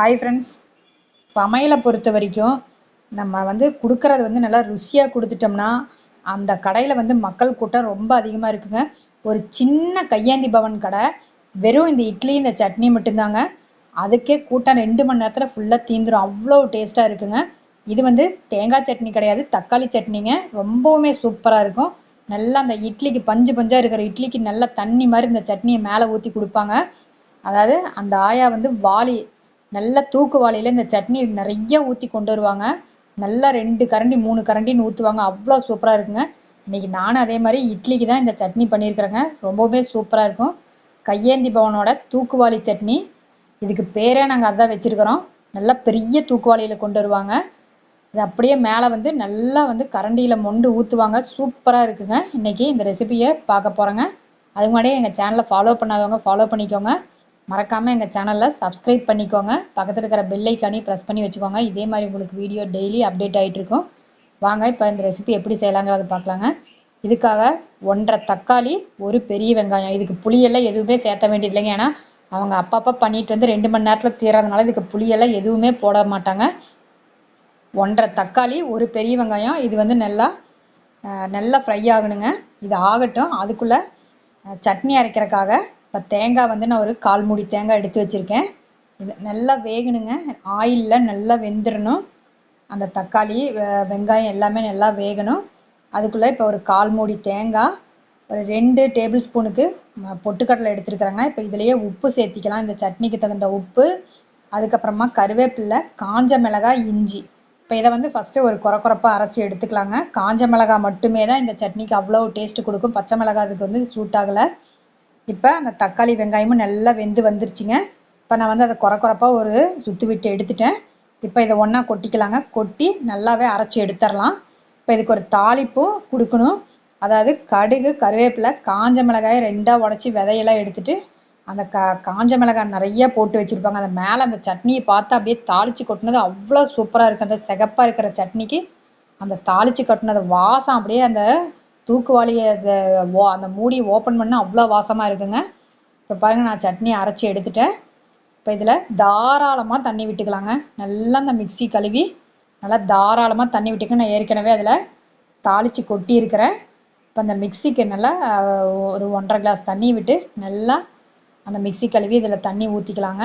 Hi friends சமையலை பொறுத்த வரைக்கும் நம்ம வந்து கொடுக்கறது வந்து நல்லா ருசியாக கொடுத்துட்டோம்னா அந்த கடையில் வந்து மக்கள் கூட்டம் ரொம்ப அதிகமாக இருக்குங்க. ஒரு சின்ன கையாந்தி பவன் கடை வெறும் இந்த இட்லி இந்த சட்னி மட்டும்தாங்க. அதுக்கே கூட்டம் ரெண்டு மணி நேரத்தில் ஃபுல்லாக தீந்துரும். அவ்வளோ டேஸ்ட்டாக இருக்குங்க. இது வந்து தேங்காய் சட்னி கிடையாது தக்காளி சட்னிங்க. ரொம்பவுமே சூப்பராக இருக்கும். நல்லா அந்த இட்லிக்கு பஞ்சு பஞ்சாக இருக்கிற இட்லிக்கு நல்லா தண்ணி மாதிரி இந்த சட்னியை மேலே ஊற்றி கொடுப்பாங்க. அதாவது அந்த ஆயா வந்து வாளி நல்ல தூக்குவாளியில் இந்த சட்னி நிறைய ஊற்றி கொண்டு வருவாங்க. நல்லா ரெண்டு கரண்டி மூணு கரண்டின்னு ஊற்றுவாங்க அவ்வளோ சூப்பராக இருக்குங்க. இன்னைக்கு நானும் அதே மாதிரி இட்லிக்கு தான் இந்த சட்னி பண்ணியிருக்கிறேங்க. ரொம்பவுமே சூப்பராக இருக்கும். கையேந்தி பவனோட தூக்குவாளி சட்னி. இதுக்கு பேரே நாங்கள் அதான் வச்சுருக்கிறோம். நல்லா பெரிய தூக்குவாளியில் கொண்டு வருவாங்க. இது அப்படியே மேலே வந்து நல்லா வந்து கரண்டியில் மொண்டு ஊற்றுவாங்க சூப்பராக இருக்குங்க. இன்னைக்கு இந்த ரெசிபியை பார்க்க போகிறேங்க அதுக்கு முன்னாடியே எங்கள் சேனலை ஃபாலோ பண்ணாதவங்க ஃபாலோ பண்ணிக்கோங்க. மறக்காமல் எங்கள் சேனலில் சப்ஸ்கிரைப் பண்ணிக்கோங்க. பக்கத்தில் இருக்கிற பெல் ப்ரெஸ் பண்ணி வச்சுக்கோங்க. இதே மாதிரி உங்களுக்கு வீடியோ டெய்லி அப்டேட் ஆகிட்டு இருக்கும். வாங்க இப்போ இந்த ரெசிபி எப்படி செய்யலாங்கிறத பார்க்கலாங்க. இதுக்காக ஒன்றரை தக்காளி ஒரு பெரிய வெங்காயம். இதுக்கு புளியெல்லாம் எதுவுமே சேர்த்த வேண்டியது இல்லைங்க. ஏன்னா அவங்க அப்பப்போ பண்ணிட்டு வந்து ரெண்டு மணி நேரத்தில் தீரதுனால இதுக்கு புளியெல்லாம் எதுவுமே போட மாட்டாங்க. ஒன்றரை தக்காளி ஒரு பெரிய வெங்காயம். இது வந்து நல்லா நல்லா ஃப்ரை ஆகணுங்க. இது ஆகட்டும். அதுக்குள்ளே சட்னி அரைக்கிறதுக்காக இப்போ தேங்காய் வந்து நான் ஒரு கால் மூடி தேங்காய் எடுத்து வச்சுருக்கேன். இது நல்லா வேகணுங்க. ஆயிலில் நல்லா வெந்துடணும் அந்த தக்காளி வெங்காயம் எல்லாமே நல்லா வேகணும். அதுக்குள்ளே இப்போ ஒரு கால் மூடி தேங்காய் ஒரு ரெண்டு டேபிள் ஸ்பூனுக்கு பொட்டுக்கடலை எடுத்துருக்குறேங்க. இப்போ இதுலேயே உப்பு சேர்த்திக்கலாம். இந்த சட்னிக்கு தகுந்த உப்பு அதுக்கப்புறமா கருவேப்பில்லை காஞ்ச மிளகாய் இஞ்சி. இப்போ இதை வந்து ஃபஸ்ட்டு ஒரு குறை குறைப்பாக அரைச்சி எடுத்துக்கலாங்க. காஞ்ச மிளகாய் மட்டுமே தான் இந்த சட்னிக்கு அவ்வளோ டேஸ்ட்டு கொடுக்கும். பச்சை மிளகாய் அதுக்கு வந்து சூட் ஆகலை. இப்போ அந்த தக்காளி வெங்காயமும் நல்லா வெந்து வந்துருச்சுங்க. இப்போ நான் வந்து அதை குறை குறைப்பாக ஒரு சுற்றி விட்டு எடுத்துட்டேன். இப்போ இதை ஒன்றா கொட்டிக்கலாங்க. கொட்டி நல்லாவே அரைச்சி எடுத்துடலாம். இப்போ இதுக்கு ஒரு தாளிப்பும் கொடுக்கணும். அதாவது கடுகு கருவேப்பிலை காஞ்ச மிளகாயை ரெண்டாக உடச்சி விதையெல்லாம் எடுத்துட்டு அந்த கா காஞ்ச மிளகாய் நிறைய போட்டு வச்சுருப்பாங்க. அந்த மேலே அந்த சட்னியை பார்த்து அப்படியே தாளித்து கொட்டினது அவ்வளோ சூப்பராக இருக்குது அந்த சிகப்பாக இருக்கிற சட்னிக்கு அந்த தாளித்து கொட்டினது வாசம் அப்படியே அந்த தூக்குவாளியை அந்த ஓ அந்த மூடி ஓப்பன் பண்ணால் அவ்வளோ வாசமாக இருக்குங்க. இப்போ பாருங்க நான் சட்னி அரைச்சி எடுத்துட்டேன். இப்போ இதில் தாராளமாக தண்ணி விட்டுக்கலாங்க. நல்லா அந்த மிக்ஸி கழுவி நல்லா தாராளமாக தண்ணி விட்டுக்க நான் ஏற்கனவே அதில் தாளித்து கொட்டி இருக்கிறேன் இப்போ அந்த மிக்ஸிக்கு நல்லா ஒரு ஒன்றரை கிளாஸ் தண்ணி விட்டு நல்லா அந்த மிக்ஸி கழுவி இதில் தண்ணி ஊற்றிக்கலாங்க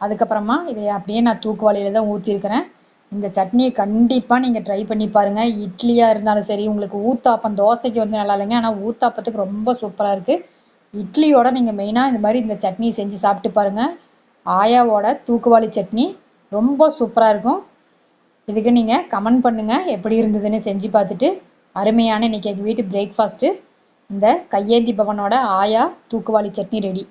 அதுக்கப்புறமா இதை அப்படியே நான் தூக்குவாளியில் தான் ஊற்றிருக்கிறேன் இந்த சட்னியை கண்டிப்பாக நீங்கள் ட்ரை பண்ணி பாருங்கள் இட்லியாக இருந்தாலும் சரி உங்களுக்கு ஊத்தாப்பம் தோசைக்கு வந்து நல்லா இல்லைங்க. ஆனால் ஊத்தாப்பத்துக்கு ரொம்ப சூப்பராக இருக்குது இட்லியோட நீங்கள் மெயினாக இந்த மாதிரி இந்த சட்னி செஞ்சு சாப்பிட்டு பாருங்கள் ஆயாவோட தூக்குவாளி சட்னி ரொம்ப சூப்பராக இருக்கும். இதுக்கு நீங்கள் கமெண்ட் பண்ணுங்கள் எப்படி இருந்ததுன்னு செஞ்சு பார்த்துட்டு அருமையான இன்னைக்கு எங்கள் வீட்டு பிரேக்ஃபாஸ்ட்டு இந்த கையேந்தி பவனோட ஆயா தூக்குவாளி சட்னி ரெடி